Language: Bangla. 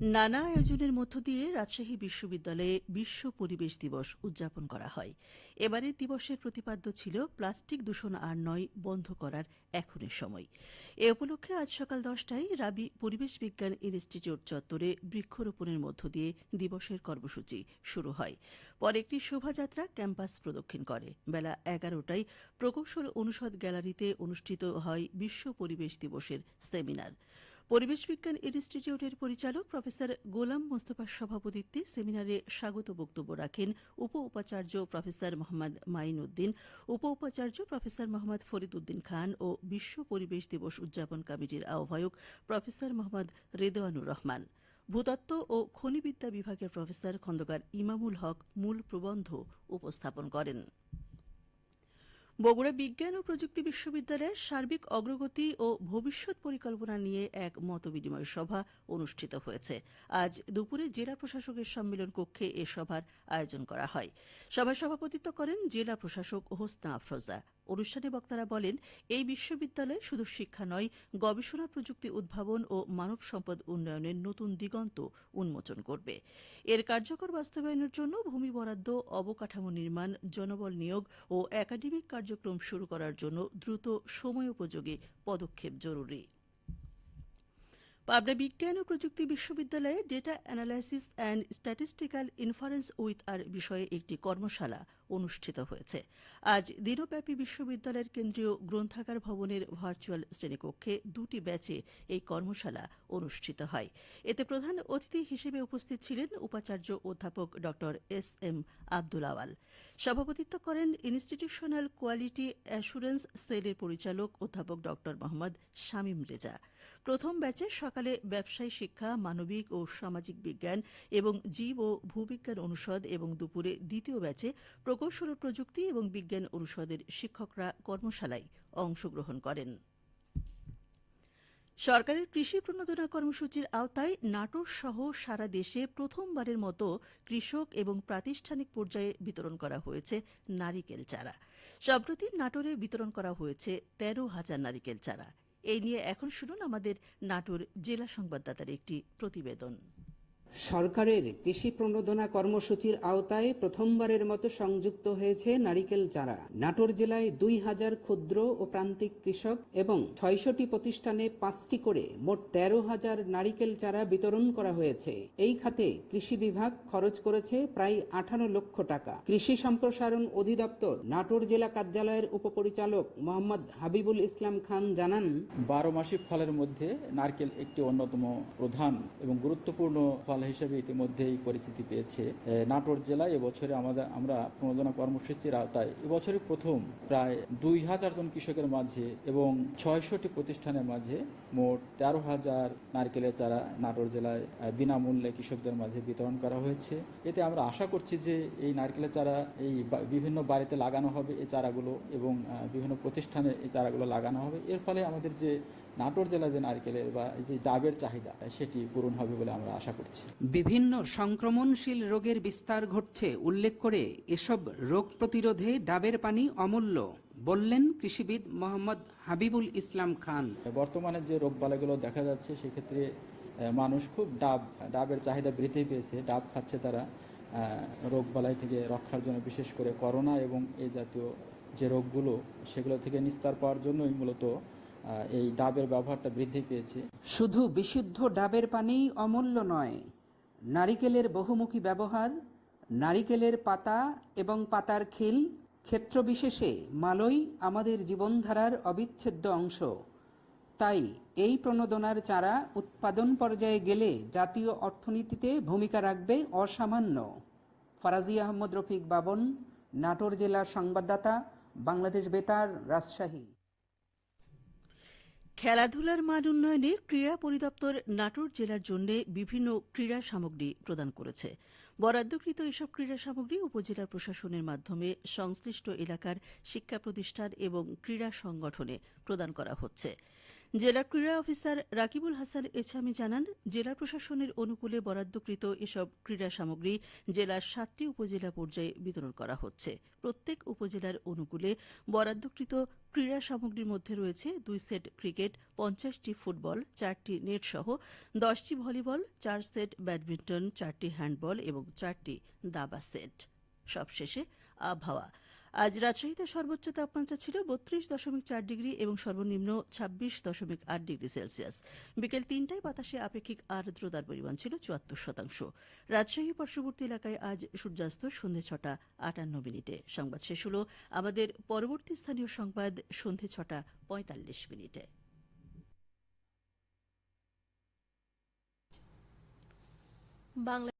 নানা আয়োজনের মধ্য দিয়ে রাজশাহী বিশ্ববিদ্যালয়ে বিশ্ব পরিবেশ দিবস উদযাপন করা হয়। এবারের দিবসের প্রতিপাদ্য ছিল প্লাস্টিক দূষণ আর নয় বন্ধ করার এখনের সময়। এ উপলক্ষে আজ সকাল দশটায় রাবি পরিবেশ বিজ্ঞান ইনস্টিটিউট চত্বরে বৃক্ষরোপণের মধ্য দিয়ে দিবসের কর্মসূচি শুরু হয়। পরে একটি শোভাযাত্রা ক্যাম্পাস প্রদক্ষিণ করে। বেলা এগারোটায় প্রকৌশল অনুষদ গ্যালারিতে অনুষ্ঠিত হয় বিশ্ব পরিবেশ দিবসের সেমিনার। পরিবেশ বিজ্ঞান ইনস্টিটিউটের পরিচালক প্রফেসর গোলাম মোস্তফার সভাপতিত্বে সেমিনারে স্বাগত বক্তব্য রাখেন উপ উপাচার্য প্রফেসর মোহাম্মদ মাইন উদ্দিন উপ উপাচার্য প্রফেসর মোহাম্মদ ফরিদ উদ্দিন খান ও বিশ্ব পরিবেশ দিবস উদযাপন কমিটির আহ্বায়ক প্রফেসর মোহাম্মদ রেদওয়ানুর রহমান। ভূতত্ত্ব ও খনিবিদ্যা বিভাগের প্রফেসর খন্দকার ইমামুল হক মূল প্রবন্ধ উপস্থাপন করেন। বগুড়া বিজ্ঞান ও প্রযুক্তি বিশ্ববিদ্যালয়ের সার্বিক অগ্রগতি ও ভবিষ্যৎ পরিকল্পনা নিয়ে এক মতবিনিময় সভা অনুষ্ঠিত হয়েছে। আজ দুপুরে জেলা প্রশাসকের সম্মেলন কক্ষে এ সভার আয়োজন করা হয়। সভায় সভাপতিত্ব করেন জেলা প্রশাসক হোসনা আফরোজা। অনুষ্ঠানে বক্তারা বলেন, এই বিশ্ববিদ্যালয় শুধু শিক্ষা নয়, গবেষণা, প্রযুক্তি উদ্ভাবন ও মানব সম্পদ উন্নয়নের নতুন দিগন্ত উন্মোচন করবে। এর কার্যকর বাস্তবায়নের জন্য ভূমি বরাদ্দ, অবকাঠামো নির্মাণ, জনবল নিয়োগ ও একাডেমিক কার্যক্রম শুরু করার জন্য দ্রুত সময়োপযোগী পদক্ষেপ জরুরি। পাবনা বিজ্ঞান ও প্রযুক্তি বিশ্ববিদ্যালয়ে data analysis and statistical inference with R বিষয়ে একটি কর্মশালা অনুষ্ঠিত হয়েছে। আজ দিনব্যাপী বিশ্ববিদ্যালয়ের কেন্দ্রীয় গ্রন্থাগার ভবনের ভার্চুয়াল শ্রেণীকক্ষে দুটি ব্যাচে এই কর্মশালা অনুষ্ঠিত হয়। এতে প্রধান অতিথি হিসেবে উপস্থিত ছিলেন উপাচার্য অধ্যাপক ড এস এম আব্দুল আওয়াল। সভাপতিত্ব করেন ইনস্টিটিউশনাল কোয়ালিটি অ্যাসুরেন্স সেলের পরিচালক অধ্যাপক ড মোহাম্মদ শামীম রেজা। প্রথম ব্যাচে সকালে ব্যবসায় শিক্ষা, মানবিক ও সামাজিক বিজ্ঞান এবং জীব ও ভূবিজ্ঞান অনুষদ এবং দুপুরে দ্বিতীয় ব্যাচে প্রকৌশল ও প্রযুক্তি এবং বিজ্ঞান অনুষদের শিক্ষকরা কর্মশালায় অংশগ্রহণ করেন। সরকারের কৃষি প্রণোদনা কর্মসূচির আওতায় নাটোর সহ সারা দেশে প্রথমবারের মতো কৃষক এবং প্রাতিষ্ঠানিক পর্যায়ে বিতরণ করা হয়েছে নারিকেল চারা। সম্প্রতি নাটোরে বিতরণ করা হয়েছে তেরো হাজার নারিকেল চারা। এই নিয়ে এখন শুনুন আমাদের নাটোর জেলা সংবাদদাতার একটি প্রতিবেদন। সরকারের কৃষি প্রণোদনা কর্মসূচির আওতায় প্রথমবারের মতো সংযুক্ত হয়েছে নারিকেল চারা। নাটোর জেলায় দুই হাজার ক্ষুদ্র ও প্রান্তিক কৃষক এবং ছয়শটি প্রতিষ্ঠানে পাঁচটি করে মোট তেরো হাজার নারিকেল চারা বিতরণ করা হয়েছে। এই খাতে কৃষি বিভাগ খরচ করেছে প্রায় আঠারো লক্ষ টাকা। কৃষি সম্প্রসারণ অধিদপ্তর নাটোর জেলা কার্যালয়ের উপপরিচালক মোহাম্মদ হাবিবুল ইসলাম খান জানান, বারো মাসিক ফলের মধ্যে নারকেল একটি অন্যতম প্রধান এবং গুরুত্বপূর্ণ ফল হিসেবে ইতিমধ্যেই পরিচিতি পেয়েছে। নাটোর জেলায় এবছরে আমাদের, আমরা প্রণোদনা কর্মসূচির আওতায় এবছরে প্রথম প্রায় দুই হাজার জন কৃষকের মাঝে এবং ছয়শটি প্রতিষ্ঠানের মাঝে মোট তেরো হাজার নারকেলের চারা নাটোর জেলায় বিনামূল্যে কৃষকদের মাঝে বিতরণ করা হয়েছে। এতে আমরা আশা করছি যে এই নারকেলের চারা, এই বিভিন্ন বাড়িতে লাগানো হবে এই চারাগুলো এবং বিভিন্ন প্রতিষ্ঠানে এই চারাগুলো লাগানো হবে। এর ফলে আমাদের যে নাটোর জেলা যে নারকেলের বা যে ডাবের চাহিদা, সেটি পূরণ হবে বলে আমরা আশা করছি। বিভিন্ন সংক্রমণশীল রোগের বিস্তার ঘটছে উল্লেখ করে এসব রোগ প্রতিরোধে ডাবের পানি অমূল্য বললেন কৃষিবিদ মোহাম্মদ হাবিবুল ইসলাম খান। বর্তমানে যে রোগবালাইগুলো দেখা যাচ্ছে সেক্ষেত্রে মানুষ খুব ডাব ডাবের চাহিদা বৃদ্ধি পেয়েছে ডাব খাচ্ছে তারা রোগ বালাই থেকে রক্ষার জন্য বিশেষ করে করোনা এবং এই জাতীয় যে রোগগুলো সেগুলো থেকে নিস্তার পাওয়ার জন্যই মূলত এই ডাবের ব্যবহারটা বৃদ্ধি পেয়েছে। শুধু বিশুদ্ধ ডাবের পানিই অমূল্য নয় নারিকেলের বহুমুখী ব্যবহার, নারিকেলের পাতা এবং পাতার খিল ক্ষেত্রবিশেষে মালই আমাদের জীবনধারার অবিচ্ছেদ্য অংশ। তাই এই প্রণোদনার চারা উৎপাদন পর্যায়ে গেলে জাতীয় অর্থনীতিতে ভূমিকা রাখবে অসামান্য। ফারাজি আহমদ রফিক বাবন, নাটোর জেলার সংবাদদাতা, বাংলাদেশ বেতার, রাজশাহী। খেলাধুলার মান উন্নয়নে ক্রীড়া পরিদপ্তর নাটোর জেলার জন্য বিভিন্ন ক্রীড়া সামগ্রী প্রদান করেছে। বরাদ্দকৃত এসব ক্রীড়া সামগ্রী উপজেলা প্রশাসনের মাধ্যমে সংশ্লিষ্ট এলাকার শিক্ষা প্রতিষ্ঠান এবং ক্রীড়া সংগঠনে প্রদান করা হচ্ছে। জেলা ক্রীড়া অফিসার রাকিবুল হাসান এছামি জানান, জেলা প্রশাসনের অনুকূলে বরাদ্দকৃত এসব ক্রীড়া সামগ্রী জেলার সাতটি উপজেলা পর্যায়ে বিতরণ করা হচ্ছে। প্রত্যেক উপজেলার অনুকূলে বরাদ্দকৃত ক্রীড়া সামগ্রীর মধ্যে রয়েছে দুই সেট ক্রিকেট, পঞ্চাশটি ফুটবল, চারটি নেট সহ দশটি ভলিবল, চার সেট ব্যাডমিন্টন, চারটি হ্যান্ডবল এবং চারটি দাবা সেট। সবশেষে আবহাওয়া। আজ রাজশাহীতে সর্বোচ্চ তাপমাত্রা ছিল বত্রিশ দশমিক চার ডিগ্রি এবং সর্বনিম্ন ছাব্বিশ দশমিক আট ডিগ্রি সেলসিয়াস। বিকেল তিনটায় বাতাসে আপেক্ষিক আর্দ্রতার পরিমাণ ছিল চুয়াত্তর শতাংশ। রাজশাহী পার্শ্ববর্তী এলাকায় আজ সূর্যাস্ত সন্ধে ছটা আটান্ন মিনিটে। সংবাদ শেষ হল আমাদের পরবর্তী স্থানীয় সংবাদ সন্ধে ছটা পঁয়তাল্লিশ মিনিটে। বাংলা